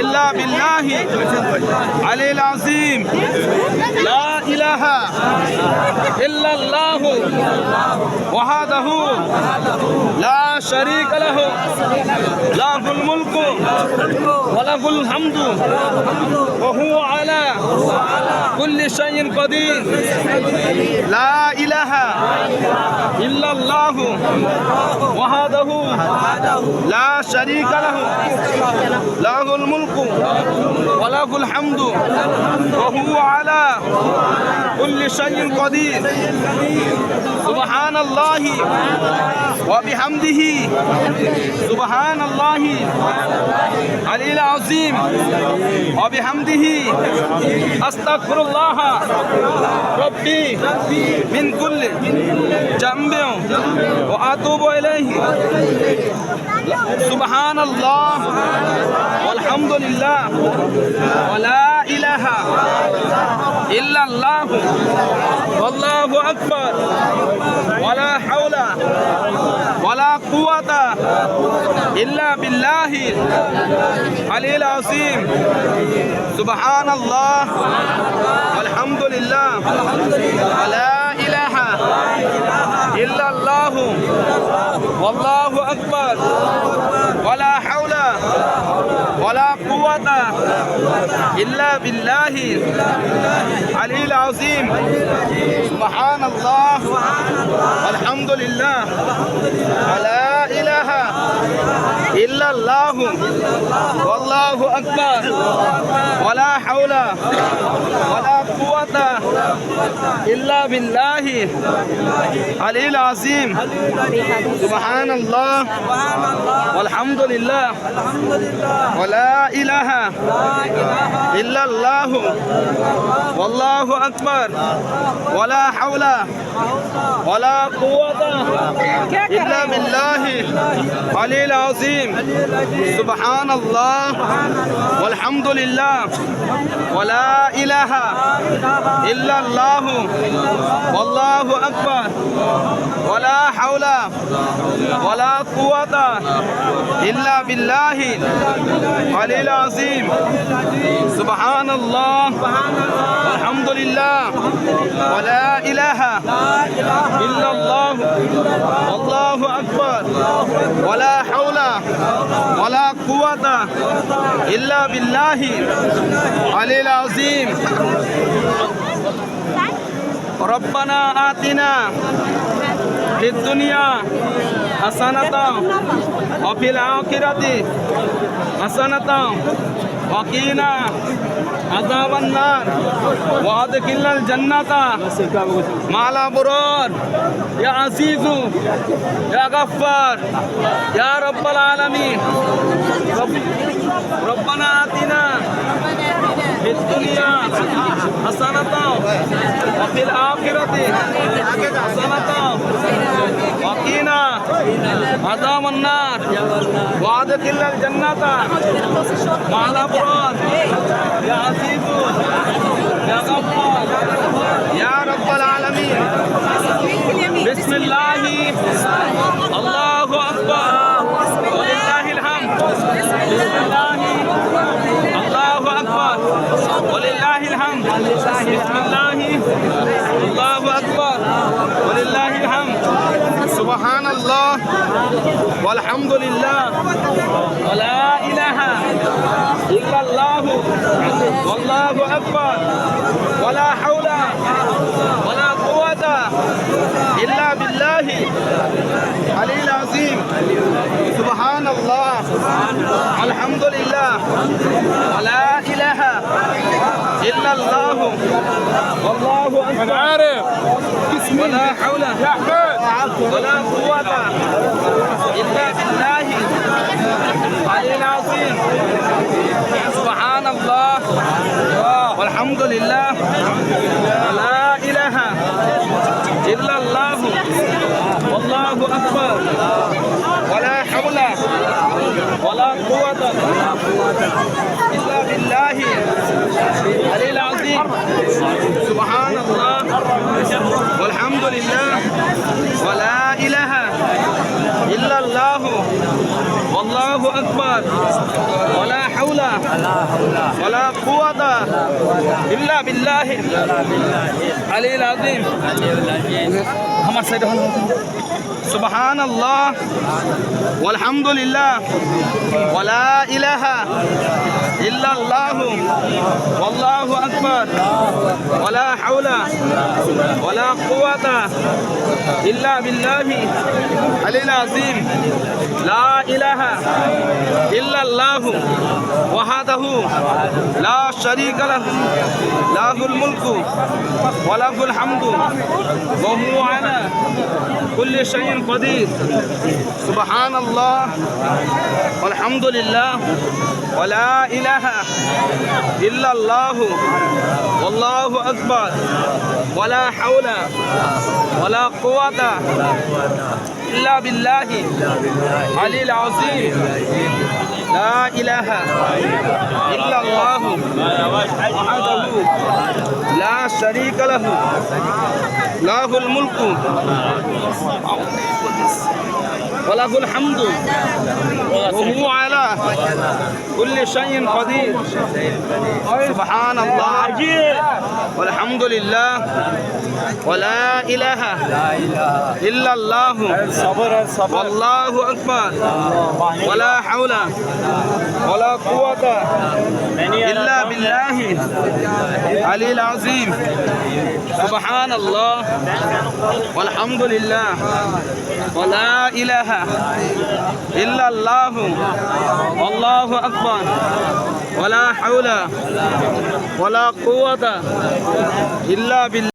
إلا بالله علي العظيم. لا إله إلا الله وحده لا شريك له. له الملك وله الحمد وهو على كل شيء قدير لا إله إلا الله وحده لا شريك له له الملك وله الحمد وهو على كل شيء قدير سبحان الله وبحمده سبحان الله العلي العظيم وبحمده أستغفر আস্তাগফিরুল্লাহ। রব্বি মিন কুল্লি জামবি ওয়া আতুবু ইলাইহি। সুবহানাল্লাহ। আলহামদুলিল্লাহ। ওয়া লা ইলাহা ইল্লাল্লাহ। আল্লাহু আকবার। ওয়া লা হাওলা ওয়া লা কুওয়াতা ইল্লা بالله علي العظيم. سبحان الله والحمد لله ولا إله إلا الله. والله أكبر. ولا حول ولا قوة إلا بالله علي العظيم. سبحان الله والحمد لله إلا الله. والله أكبر. ولا حول. ولا قوة إلا بالله علي العظيم. سبحان الله. والحمد لله ولا إله إلا الله. والله أكبر. ولا حول ولا قوة إلا بالله علي العظيم. سبحان الله. والحمد لله ولا إله إلا الله. والله أكبر. ولا حول ولا قوة إلا بالله علي العظيم. سبحان الله. والحمد لله. ولا إله إلا الله. والله أكبر. ولا حول ولا قوة إلا بالله علي العظيم. ربنا آتنا في الدنيا حسنة وفي الآخرة حسنة وقنا عذاب النار وادخلنا الجنة مع الأبرار يا عزيز يا غفار يا رب العالمين رب ربنا آتنا दुनिया, हसनता वफिल आखिरत हसनता वकीना अजाम अन्नार वाद किल्लत जन्नता माला बुराद या अजीब या गफ्फार, या रब्बल आलमीन। बिस्मिल्लाह, अल्लाहु अकबर। والحمد لله ولا إله إلا الله. والله أكبر. ولا حول ولا قوة إلا بالله علي العظيم. سبحان الله الحمد لله ولا إله إلا الله. والله أكبر. عارف. ولا حول. يا ولا قوة إلا بالله العلي العظيم سبحان الله والحمد لله لا إله إلا الله والله أكبر ولا حول ولا قوة إلا بالله العلي العظيم سبحان الله والحمد لله আকবর। হাওলা ওয়ালা কুওয়াতা ইল্লা ইলাহা ইল্লাল্লাহ। ওয়াল্লাহু আকবার। ওয়ালা হাওলা। ওয়ালা কুওয়াতা ইল্লা বিল্লাহি। আলিল লা ইলাহা ইল্লাল্লাহ। وحده لا شريك له له الملك وله الحمد وهو على كل شيء قدير. سبحان الله والحمد لله ولا إله إلا الله والله أكبر ولا حول ولا قوة إلا بالله علي العظيم. لا إله إلا الله وحده لا شريك له له الملك. وله الحمد وهو على كل شيء قدير سبحان الله والحمد لله ولا إله إلا الله والله أكبر ولا حول ولا قوة إلا بالله العلي العظيم سبحان الله والحمد لله ولا إله ইলাহা ইল্লাল্লাহু আল্লাহু আকবার ওয়ালা হাওলা ওয়ালা কুওয়াতা ইল্লা বিল্লাহ